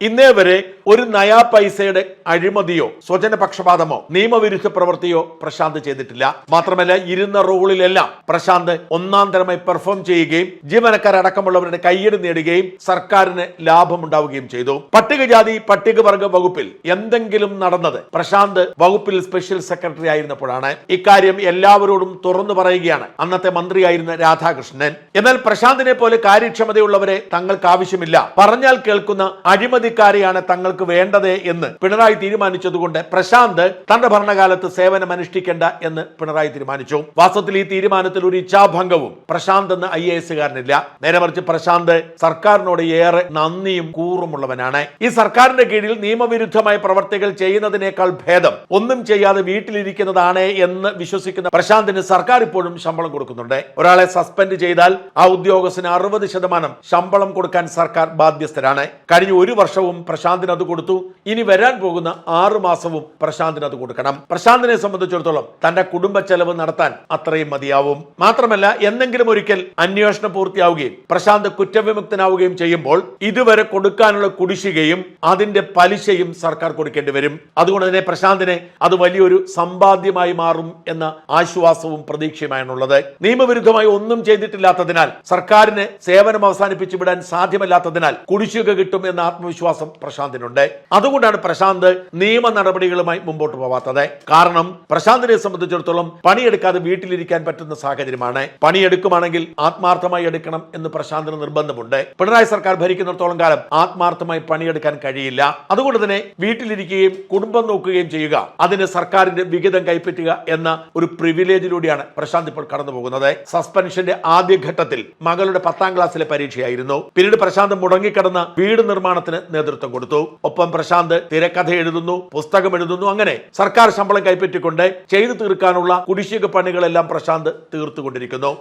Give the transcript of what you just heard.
ഇന്നേ വരെ ഒരു നയാ പൈസയുടെ അഴിമതിയോ സ്വജനപക്ഷപാതമോ നിയമവിരുദ്ധ പ്രവൃത്തിയോ പ്രശാന്ത് ചെയ്തിട്ടില്ല. മാത്രമല്ല ഇരുന്ന റോളിലെല്ലാം പ്രശാന്ത് ഒന്നാം തരമായി പെർഫോം ചെയ്യുകയും ജീവനക്കാരടക്കമുള്ളവരുടെ കയ്യടി നേടുകയും സർക്കാരിന് ലാഭമുണ്ടാവുകയും ചെയ്തു. പട്ടികജാതി പട്ടികവർഗ വകുപ്പിൽ എന്തെങ്കിലും നടന്നത്? പ്രശാന്ത് വകുപ്പിൽ സ്പെഷ്യൽ സെക്രട്ടറി ആയിരുന്നപ്പോഴാണ് ഇക്കാര്യം എല്ലാവരോടും തുറന്നു പറയുകയാണ്. അന്നത്തെ മന്ത്രിയായിരുന്ന രാധാകൃഷ്ണൻ. എന്നാൽ പ്രശാന്തിനെ പോലെ കാര്യക്ഷമതയുള്ളവരെ തങ്ങൾക്ക് ആവശ്യമില്ല. പറഞ്ഞാൽ കേൾക്കുന്ന അഴിമതിക്കാരെയാണ് തങ്ങൾക്ക് വേണ്ടത് എന്ന് പിണറായി തീരുമാനിച്ചതുകൊണ്ട് പ്രശാന്ത് തന്റെ ഭരണകാലത്ത് സേവനം അനുഷ്ഠിക്കേണ്ട എന്ന് പിണറായി തീരുമാനിച്ചു. വാസ്തവത്തിൽ ഈ തീരുമാനത്തിൽ ഒരു ഇച്ഛാഭംഗവും പ്രശാന്ത് എന്ന ഐ എ എസുകാരനില്ല നേരെ മറിച്ച് പ്രശാന്ത് സർക്കാരിനോട് ഏറെ നന്ദിയും കൂറുമുള്ളവനാണ്. ഈ സർക്കാരിന്റെ കീഴിൽ നിയമവിരുദ്ധമായ പ്രവർത്തികൾ ചെയ്യുന്നതിനേക്കാൾ ഭേദം ഒന്നും ചെയ്യാതെ വീട്ടിലിരിക്കുന്നതാണ് എന്ന് വിശ്വസിക്കുന്ന പ്രശാന്തിന് സർക്കാർ ഇപ്പോഴും ശമ്പളം കൊടുക്കുന്നുണ്ട്. ഒരാളെ സസ്പെൻഡ് ചെയ്താൽ ആ ഉദ്യോഗസ്ഥന് അറുപത് ശതമാനം ശമ്പളം കൊടുക്കാൻ സർക്കാർ ബാധ്യസ്ഥരാണ്. കഴിഞ്ഞ ഒരു വർഷവും പ്രശാന്തിന് അത് കൊടുത്തു. ഇനി വരാൻ പോകുന്ന ആറു മാസവും പ്രശാന്തിന് അത് കൊടുക്കണം. പ്രശാന്തിനെ സംബന്ധിച്ചിടത്തോളം തന്റെ കുടുംബ ചെലവ് നടത്താൻ അത്രയും മതിയാവും. മാത്രമല്ല എന്തെങ്കിലും ഒരിക്കൽ അന്വേഷണം പൂർത്തിയാവുകയും പ്രശാന്ത് കുറ്റവിമുക്തനാവുകയും ചെയ്യുമ്പോൾ ഇതുവരെ കൊടുക്കാനുള്ള കുടിശ്ശികയും അതിന്റെ പലിശയും സർക്കാർ കൊടുക്കേണ്ടി വരും. അതുകൊണ്ട് തന്നെ പ്രശാന്തിനെ അത് വലിയൊരു സമ്പാദ്യമായി മാറും എന്ന ആശ്വാസവും പ്രതീക്ഷയുമാണുള്ളത്. നിയമവിരുദ്ധമായി ഒന്നും ചെയ്തിട്ടില്ലാത്തതിനാൽ സർക്കാരിന് സേവനം അവസാനിപ്പിച്ചു വിടാൻ സാധ്യമല്ലാത്തതിനാൽ കുടിശ്ശിക കിട്ടും എന്ന ആത്മവിശ്വാസം പ്രശാന്തിനുണ്ട്. അതുകൊണ്ടാണ് പ്രശാന്ത് നിയമ നടപടികളുമായി മുമ്പോട്ട് പോവാത്തത്. കാരണം പ്രശാന്തിനെ സംബന്ധിച്ചിടത്തോളം പണിയെടുക്കാതെ വീട്ടിലിരിക്കാൻ പറ്റുന്ന സാഹചര്യമാണ്. പണിയെടുക്കുവാണെങ്കിൽ ആത്മാർത്ഥമായി എടുക്കണം എന്ന് പ്രശാന്തിന് നിർബന്ധമുണ്ട്. പിണറായി സർക്കാർ ഭരിക്കുന്നിടത്തോളം കാലം ആത്മാർത്ഥമായി പണിയെടുക്കാൻ കഴിയില്ല. അതുകൊണ്ട് തന്നെ വീട്ടിലിരിക്കുകയും കുടുംബം നോക്കുകയും ചെയ്യുക അതിന് സർക്കാരിന്റെ വിഹിതം കൈപ്പറ്റുക എന്ന ഒരു പ്രിവിലേജിലൂടെയാണ് പ്രശാന്ത് ഇപ്പോൾ കടന്നു പോകുന്നത് സസ്പെൻഷന്റെ ആദ്യഘട്ടത്തിൽ മകളുടെ പത്താം ക്ലാസ്സിലെ പരീക്ഷയായിരുന്നു. പിന്നീട് പ്രശാന്ത് മുടങ്ങിക്കിടന്ന വീട് നിർമ്മാണത്തിന് നേതൃത്വം കൊടുത്തു. ഒപ്പം പ്രശാന്ത് തിരക്കഥ എഴുതുന്നു പുസ്തകം എഴുതുന്നു അങ്ങനെ സർക്കാർ ശമ്പളം കൈപ്പറ്റിക്കൊണ്ട് ചെയ്തു തീർക്കാനുള്ള കുടിശ്ശിക പണികളെല്ലാം പ്രശാന്ത് തീർത്തുകൊണ്ടിരിക്കുന്നു.